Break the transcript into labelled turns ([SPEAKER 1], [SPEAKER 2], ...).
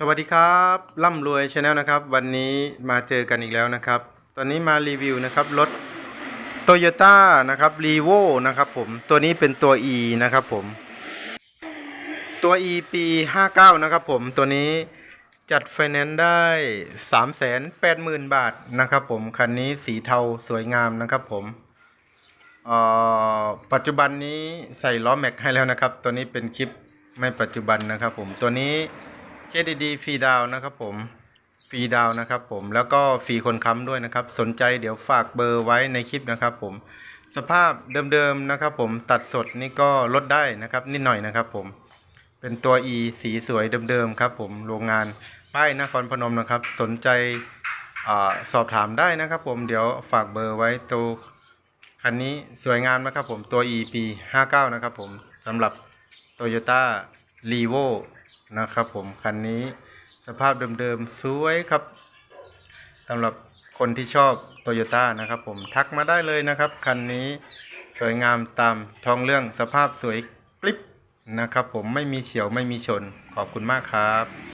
[SPEAKER 1] สวัสดีครับร่ำรวยชาแนลนะครับ วันนี้มาเจอกันอีกแล้วนะครับ ตอนนี้มารีวิวนะครับรถโตโยต้านะครับรีโวนะครับผมตัวนี้เป็นตัว E นะครับผม ตัว E ปี 59 นะครับผมตัวนี้จัดไฟแนนซ์ได้ 380,000 บาทนะครับผม คันนี้สีเทาสวยงามนะครับผมปัจจุบันนี้ใส่ล้อแม็กให้แล้วนะครับ ตัวนี้เป็นคลิปไม่ปัจจุบันนะครับผมตัวนี้ KDD ฟรีดาวนะครับผมฟรีดาวนะครับผมแล้วก็ฟรีคนค้ำด้วยนะครับ สนใจเดี๋ยวฝากเบอร์ไว้ในคลิปนะครับผมสภาพเดิมๆนะครับผมตัดสดนี่ก็ลดได้นะครับ นิดหน่อยนะครับผมเป็นตัว E สีสวยเดิมๆครับผมโรงงานป้ายนครพนมนะครับ สนใจอสอบถามได้นะครับผมเดี๋ยวฝากเบอร์ไว้ตัวคันนี้สวยงามนะครับผมตัว E ปี 59 นะครับผมสำหรับ Toyota r e v o นะครับผมคันนี้สภาพเดิมๆ สวยครับสำหรับคนที่ชอบโตโยต้านะครับผมทักมาได้เลยนะครับ คันนี้สวยงามตามท้องเรื่องสภาพสวยกลิบนะครับผมไม่มีเฉียวไม่มีชนขอบคุณมากครับ